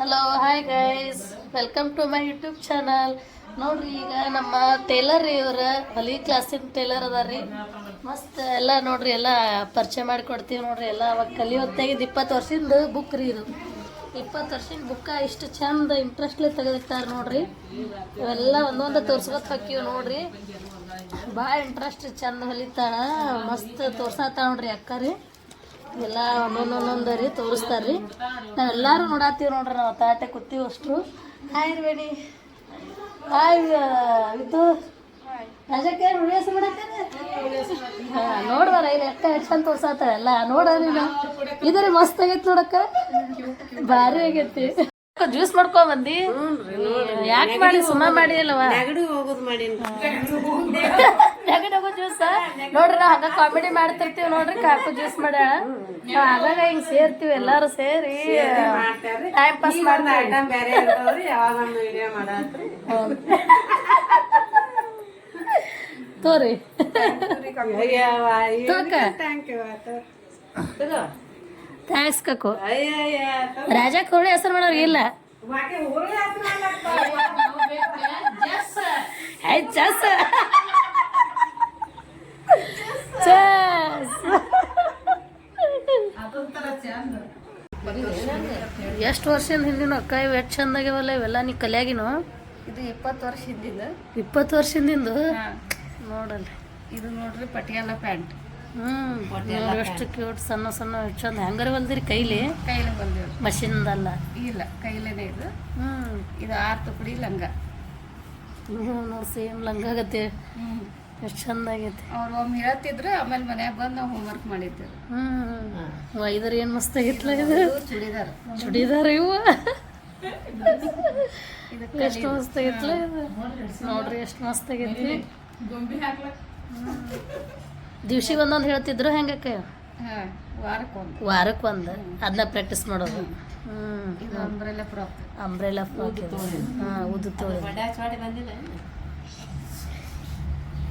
Hello hi guys welcome to my YouTube channel ನೋಡ್ರಿ ಈಗ ನಮ್ಮ ಟೇಲರ್ ಇವ್ರ ಹೊಲಿ ಕ್ಲಾಸಿನ ಟೇಲರ್ ಅದಾರಿ ಮಸ್ತ್ ಎಲ್ಲ ನೋಡ್ರಿ, ಎಲ್ಲ ಪರಿಚಯ ಮಾಡಿ ಕೊಡ್ತೀವಿ ನೋಡ್ರಿ, ಎಲ್ಲ ಅವಾಗ ಕಲಿಯೋತ್ತಾಗಿದ್ದು ಇಪ್ಪತ್ತು ವರ್ಷದ ಬುಕ್ ರೀ ಇದು. ಇಪ್ಪತ್ತು ವರ್ಷದ ಬುಕ್ಕ ಇಷ್ಟು ಚಂದ ಇಂಟ್ರೆಸ್ಟ್ಲಿ ತೆಗೆದಿರ್ತಾರೆ ನೋಡ್ರಿ. ಇವೆಲ್ಲ ಒಂದೊಂದು ತೋರ್ಸ್ಕೊತ ಹಾಕಿವಿ ನೋಡ್ರಿ. ಭಾಳ ಇಂಟ್ರೆಸ್ಟ್ ಚಂದ ಹೊಲಿತಾಳ. ಮಸ್ತ್ ತೋರ್ಸಾತ ನೋಡ್ರಿ ಅಕ್ಕ ರೀ. ಎಲ್ಲ ಒಂದೊಂದು ಒಂದೊಂದು ರೀ ತೋರಿಸ್ತಾರ್ರಿ ನಾವೆಲ್ಲರೂ ನೋಡತ್ತೀವಿ ನೋಡ್ರಿ ನಾವು ತಾಟೆ ಕೂತೀವಿ ಅಷ್ಟು ಹಾಯ್ ಬೇಡಿ ಹಾಯ್ ಇದು ರಾಜಕ್ಕೆ ವಿಡಿಯೋಸ್ ಮಾಡತ್ತೇನೆ ಹಾಂ ನೋಡ್ಬಾರ ಇಲ್ಲಿ ಎಕ್ಕ ಎಷ್ಟು ತೋರ್ಸತ್ತಾರ ಎಲ್ಲ. ನೋಡ ನೀನು. ರೀ ಮಸ್ತ್ ಆಗೈತಿ ನೋಡಕ್ಕ. ಭಾರಿ ಆಗೈತಿ. ಜ್ಯೂಸ್ ಮಾಡ್ಕೊ ಬಂದಿ? ಯಾಕೆ ಮಾಡಿ ಸುಮ್ಮ ಮಾಡಿ ಅಲ್ವಾ ಹೋಗೋದು ಮಾಡೀನಿ. ನೆಗಡಿ ಜ್ಯೂಸ ನೋಡ್ರಿ ನಾವು ಹಂಗ ಕಾಮಿಡಿ ಮಾಡ್ತಿರ್ತೀವಿ ನೋಡ್ರಿ ಕಾಕು ಜ್ಯೂಸ್ ಮಾಡ್ಯಾಳ. ನಾವು ಆಗಾಗ ಹಿಂಗ್ ಸೇರ್ತೀವಿ ಎಲ್ಲಾರು ಸೇರಿ ಟೈಮ್ ಪಾಸ್ ಮಾಡ್ತೀವಿ. ಐಟಮ್ ಬೇರೆ ಇರ್ತಾವ್ರಿ ಯಾವಾಗ ಒಂದು ವಿಡಿಯೋ ಮಾಡತ್ರಿ. ತೋರಿ. ಥ್ಯಾಂಕ್ಸ್ ಕಕ್ಕು ರಾಜಾ ಕೋಳಿ ಹೆಸರು ಮಾಡೋರು ಇಲ್ಲ. ಹೆಚ್ಚ ಎಷ್ಟು ವರ್ಷದಿಂದ ಹಿಂದಿನ ಅಕ್ಕ ಇವು ಎಷ್ಟು ಚಂದಾಗ್ಯಾವಲ್ಲ ಇವೆಲ್ಲ ನೀ ಕಲಿಯಾಗಿನ? ಇದು ಇಪ್ಪತ್ತು ವರ್ಷ ಹಿಂದಿದ್ದು ಇಪ್ಪತ್ತು ವರ್ಷದಿಂದ ನೋಡಲ್ಲ ಇದು ನೋಡ್ರಿ ಪಟಿಯಾಲ ಪ್ಯಾಂಟ್. ಹ್ಮ್ ನೋಡಿ ಎಷ್ಟು ಕ್ಯೂಟ್ ಸಣ್ಣ ಸಣ್ಣ ಎಷ್ಟು ಚಂದ. ಹೆಂಗಾರ ಬಂದಿರಿ ಕೈಲಿ? ಕೈಲಿ ಬಂದಿವ್ರಿ ಮಷಿನ್ದಲ್ಲ? ಇಲ್ಲ ಕೈಲೇನೆ ಇದು. ಹ್ಮ್. ಇದು ಆರ್ ತುಕಡಿ ಲಂಗ. ಹ್ಮ್ ನೋಡಿ ಸೇಮ್ ಲಂಗ ಆಗತ್ತೆ. ಎಷ್ಟು ಚಂದ ಆಗೈತಿ ಅವ್ರು ಒಮ್ಮೆ ಹೇಳ್ತಿದ್ರು ಆಮೇಲೆ ಮನ್ಯಾಗ ಬಂದು ನಾವು ಹೋಮ್ವರ್ಕ್ ಮಾಡಿದ್ದೇವೆ. ಹ್ಮ್ ಇದ್ರ ಏನು ಮಸ್ತ್ ಆಗಿತ್ತಲ್ಲ ಇದು? ಚೂಡಿದಾರ್. ಚುಡಿದಾರ ಇವು? ಇದು ಎಷ್ಟು ಮಸ್ತ್ ಆಗಿತ್ತಲ್ಲ ಇದು? ನೋಡ್ರಿ ಎಷ್ಟು ಮಸ್ತ್ ಆಗೈತಿ ದಿವ್ಸಿಗೆ ಒಂದೊಂದು ಹೇಳ್ತಿದ್ರು ಹೆಂಗಕ್ಕ? ಅಕ್ಕ ವಾರಕ್ಕೊಂದು. ವಾರಕ್ಕೆ ಒಂದು ಅದನ್ನ ಪ್ರಾಕ್ಟೀಸ್ ಮಾಡೋದು. ಹ್ಮ್ ಇದು ಅಂಬ್ರೆಲ್ಲ ಫ್ರಾಕ್ ಅಂಬ್ರೆಲಾ ಫ್ರಾಕ್ ಹಾಂ ಉದ್ದು ತೋಳಿ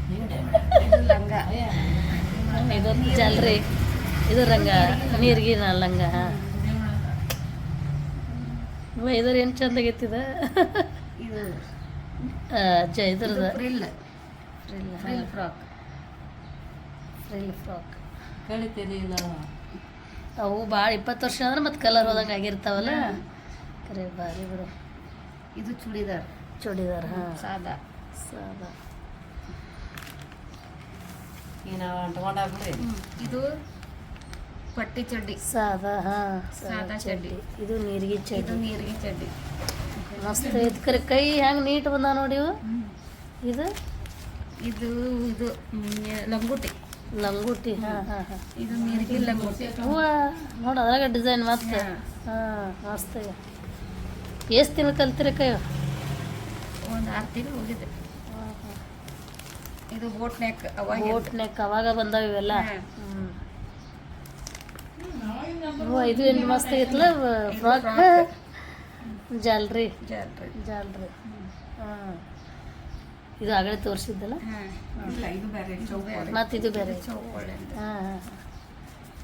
ಬಂದಿಲ್ಲ ಇದು ಲಂಗ ಇದು ಜಲ್ರಿ ಇದು ರಂಗ ನೀರ್ಗಿನ ಲಂಗ. ಇದ್ರ ಏನು ಚಂದ ಆಗೈತಿದ ಇದು? ಜ ಇದ್ರದ frill. Frill frock. Frill frock. ಕಳಿತೀರಿಲ್ಲ ಅವು ಭಾಳ ಇಪ್ಪತ್ತು ವರ್ಷ ಅಂದ್ರೆ ಮತ್ತೆ ಕಲರ್ ಹೋದಂಗೆ ಆಗಿರ್ತಾವಲ್ಲ? ಕರೆ ಭಾರಿ ಬಿಡು. ಇದು ಚೂಡಿದಾರ್. ಚೂಡಿದಾರ್ ಹಾಂ. ಸಾದಾ. ಸಾದಾ. ಇದು ಪಟ್ಟಿ ಚಡ್ಡಿ. ಸಾದಾ ಹಾಂ ಸಾದಾ ಚಡ್ಡಿ. ಇದು ನೀರಿಗೆ ಇದು ಚಡ್ಡಿ. ನೀರಿಗೆ ಚಡ್ಡಿ. ಮಸ್ತ್ ಐತಿ ಕರೆ. ಕೈ ಹೆಂಗೆ ನೀಟ್ ಬಂದ ನೋಡಿ ಇದು? ಇದು ಇದು ಲಂಗೂಟಿ. ಲಂಗೋಟಿ ಹಾಂ ಹಾಂ ಹಾಂ. ಇದು ನೀರಿಗೆ ಲಂಗೋಟಿ. ಹೂವ ನೋಡಿ ಅದ್ರಾಗ ಡಿಸೈನ್ ಮತ್ತೆ ಹಾ. ಹಾಂ ಮಸ್ತ್. ಎಷ್ಟು ತಿಂಗಳು ಕಲ್ತಿರ ಕೈ ಒಂದು ಆರು ತಿಂಗಳು ಹೋಗಿದೆ. ಇದು ಬೋಟ್ ನೆಕ್ ಅವಾಗ ಬೋಟ್ ನೆಕ್ ಅವಾಗ ಬಂದಾವ ಇವೆಲ್ಲ? ಇದು ಏನು ಮಸ್ತ್ ಐತಲ್ಲ ಫ್ರಾಕ್ ಜಾಲ್ರಿ. ಜಾಲ್ರಿ. ಜಾಲ್ರಿ. ಹಾಂ. ಇದು ಆಗಲೇ ತೋರಿಸಿದ್ದಲ್ಲ? ಮತ್ತು ಇದು ಬೇರೆ ಹಾಂ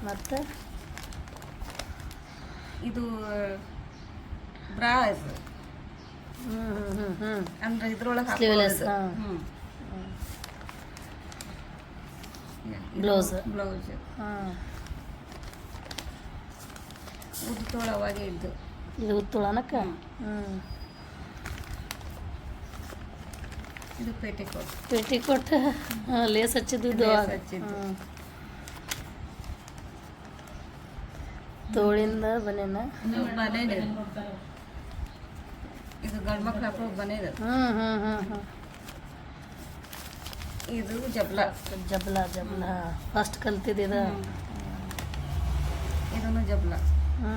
ಮತ್ತು ಇದು ಬ್ರಾ? ಇದು ಹ್ಞೂ ಹ್ಞೂ ಹ್ಞೂ ಹ್ಞೂ ಅಂದ್ರೆ ಇದ್ರೊಳಗೆ Sleeveless, ಹಾ. Blouse. ಬ್ಲೌಸ್ ಹಾಂ. ಉದ್ತೋಳ ಅವಾಗೆ ಇದ್ದು. ಇದು ತುಳನಕ್ಕ ಹ್ಞೂ ಇದು ಪೇಟಿಕೋಟ್ ಪೇಟಿ ಕೊಟ್ಟು ಲೇಸ್ ಹಚ್ಚಿದ್ದು ಹಚ್ಚಿದ್ದು. ತೋಳಿಂದ ಬನೇನ ಇದು ಬನೇನೆ ಇದು ಗಂಡು ಮಕ್ಳು ಹಾಕೋ ಬನೇದ ಹ್ಞೂ ಹ್ಞೂ ಹ್ಞೂ ಹ್ಞೂ ಇದು ಜಬ್ಲ. ಜಬ್ಲ ಜಬ್ಲ. ಫಸ್ಟ್ ಕಲ್ತಿದ್ದಿದ ಇದನ್ನು ಜಬ್ಲ. ಹ್ಞೂ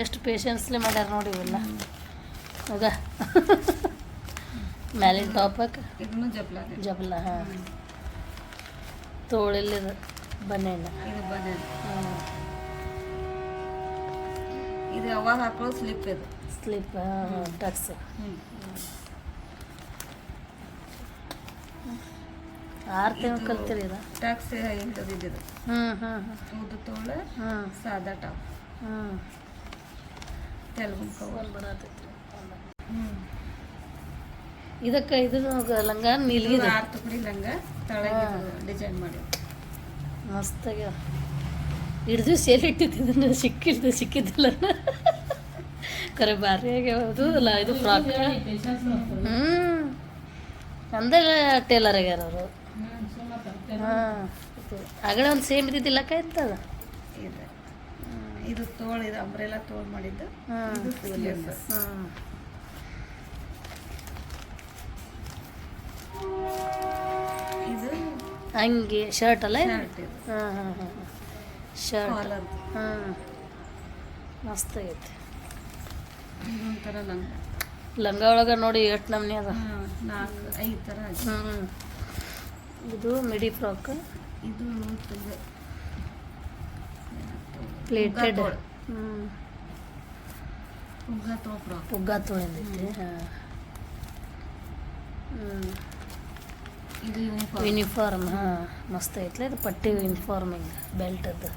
ಎಷ್ಟು ಪೇಷನ್ಸ್ಲಿ ಮಾಡ್ಯಾರ ನೋಡಿ ಇವೆಲ್ಲ. ಹೋಗ. ಮ್ಯಾಲಿನ ಟಾಪಕ್ಕೆ ಇದನ್ನು ಜಬ್ಲಾನೆ ಜಬ್ಲ ಹಾಂ. ತೋಳಿಲ್ಲದ ಬನೇನ ಇದು ಬನೇನ ಹ್ಞೂ ಇದು ಅವಾಗ ಹಾಕೊಳ್ಳೋ ಸ್ಲಿಪ್ ಇದು. Slip tucks. ಆರು ತಿಂಗಳು ಕಲ್ತಿರಿ ಇದು? ಟ್ಯಾಕ್ಸ್ ಇದ್ದದಿದ್ದು ಹ್ಞೂ ಹ್ಞೂ ಹ್ಞೂ ಉದ್ದು ತೋಳ ಹ್ಞೂ ಸಾದಾ ಟಾಪ್. ಹ್ಞೂ ತೆಲುಗು ಕವಲ್ ಒಂದು ಬರತೈತಿ ಹ್ಞೂ ಇದಕ್ಕೆ ಇದು ಲಂಗ ನೀಲ್ಗಿದೆ ಆರು ತುಕಡಿ ಲಂಗ ತಳಗೆ ಡಿಸೈನ್ ಮಾಡಿ ಮಸ್ತಾಗ್ಯಾವ ಹಿಡ್ದು ಸೇಲ್ ಇಟ್ಟಿದ್ದು ಸಿಕ್ಕಿದ್ದು ಸಿಕ್ಕಿದ್ದಿಲ್ಲ. ಕರೆ ಭಾರಿ ಆಗ್ಯಾವದು ಅಲ್ಲ ಇದು ಫ್ರಾಕ್. ಹ್ಞೂ ಅಂದೆಲ್ಲ ಟೇಲರ್ ಆಗ್ಯಾರ ಅವರು. ಹಾಂ. ಆಗಲೇ ಒಂದು ಸೇಮ್ ಇದ್ದಿದ್ದಿಲ್ಲಕ್ಕ ಇತ್ತದ ಇದೆ. ಇದು ತೋಳ ಇದು ಅಂಬ್ರೆಲ್ಲ ತೋಳು ಮಾಡಿದ್ದು. ಹಾಂ. ಇದು. ಹಾಂ. ಇದು ಹಂಗೆ ಶರ್ಟ್ ಅಲ್ಲ ಶರ್ಟ್ ಇದು. ಹಾಂ ಹಾಂ ಹಾಂ ಶರ್ಟ್ ಕಾಲರ್ ಹಾಂ. ಮಸ್ತ್ ಇದೊಂಥರ ಲಂಗ. ಲಂಗ ಒಳಗೆ ನೋಡಿ ಎಷ್ಟು ನಮ್ನಿ ಅದ. ಹಾಂ ನಾಲ್ಕು ಐದು ಥರ ಆಗಿದೆ. ಹ್ಞೂ ಇದು ಮಿಡಿ ಫ್ರಾಕ್. ಇದು ಇದು ಪ್ಲೇಟೆಡ್ ತೋಳು. ಹ್ಞೂ ಹುಗ್ಗ ತೋಳು ಫ್ರಾಕ್. ಪುಗ್ಗ ತೊಳೆದೈತಿ ಹಾಂ. ಹ್ಞೂ ಇದು ಯೂನಿಫಾರ್ಮ್ ಯೂನಿಫಾರ್ಮ್ ಹಾಂ. ಮಸ್ತ್ ಐತ್ಲ ಇದು ಪಟ್ಟಿ ಯೂನಿಫಾರ್ಮ್ ಹಿಂಗೆ ಬೆಲ್ಟದ್ದು.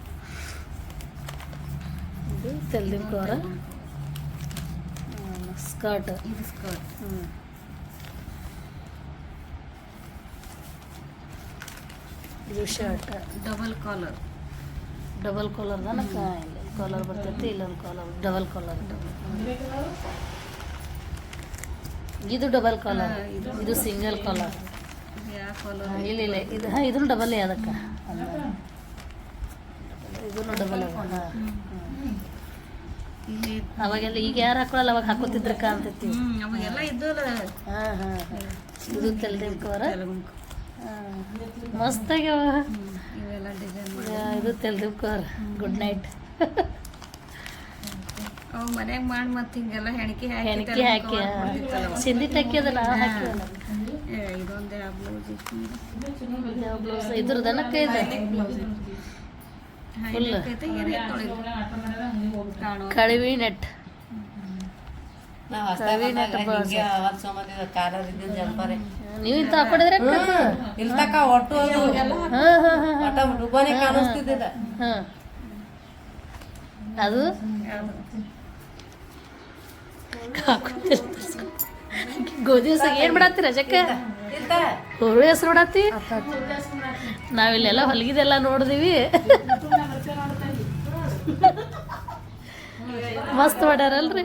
ಇದು ತೆಲ್ದಿನ ಕೋರ ಸ್ಕರ್ಟ್. ಇದು ಸ್ಕರ್ಟ್. ಹ್ಞೂ ಇದು shirt double collar double collar ದಾನ ಇಲ್ಲ ಕಾಲರ್ ಬರ್ತೈತಿ ಇಲ್ಲೊಂದು ಕಾಲರ್ ಡಬಲ್ ಕಾಲರ್ ಇದು ಡಬಲ್ ಕಾಲರ್ ಇದು- ಸಿಂಗಲ್ ಕಾಲರ್ ಇಲ್ಲ ಇಲ್ಲ. ಇದು ಹಾಂ ಇದನ್ನು ಡಬಲ್ ಅದಕ್ಕೆ. ಇದನ್ನು ಡಬಲ್ ಅದ. ಅವಾಗೆಲ್ಲ ಈಗ ಯಾರು ಹಾಕೊಳ್ಳಲ್ಲ ಅವಾಗ ಹಾಕೋತಿದ್ರಕ್ಕ ಅಂತ ಹಾಂ ಹಾಂ ಇದು ತೆಲುಗು ಹಾಂ ಮಸ್ತಾಗ್ಯಾವ. ಇವೆಲ್ಲ ಡಿಸೈನ್ ಇದು ತೆಲ್ದಿನ ಕೋರ ಗುಡ್ ನೈಟ್ ಅವ ಮನ್ಯಾಗ ಮಾಡಿ ಮತ್ತೆ ಹಿಂಗೆಲ್ಲ ಹೆಣಕಿ ಹಾಕಿ ಹೆಣಕಿ ಹಾಕಿ. ಸಿಂಧಿ ಟಕ್ಕಿ ಅದ ನಾವು ಹಾಕಿವಲ್ಲ ಇದೊಂದೇ ಬ್ಲೌಸ್ ಯಾವ ಬ್ಲೌಸ್ ಇದ್ರದನಕ್ಕ ಇದೆ. Full. ಐತೆ ಏನೇ ತೊಳಿದು ಕಳಿವಿ ನೆಟ್ ನಾವು ಹೊಸ್ದಾಗ್ ಬಂದಾಗ ಹಿಂಗೆ ಅವತ್ತು ಸಂಬಂಧಿದ ಕಾಲರ್ ಇದ್ದಿದ್ದು ಜಲ್ಪಾರೆ ನೀವು ಇಂತ ಹಾಕೊಂಡಿದ್ರೆ ಒಟ್ಟು ಡುಬ್ಬನೆ ಅದು? ಗೋಧಿ ಹೆಸರು ಏನು ಮಾಡತ್ತೀರ ಜಕ್ಕ ಇಂತ ಹುರುಳಿ ಹೆಸರು ನಾವಿಲ್ಲೆಲ್ಲ ಹೊಲಗಿದೆಲ್ಲ ನೋಡಿದೀವಿ. ಮಸ್ತ್ ಮಾಡ್ಯಾರಲ್ರಿ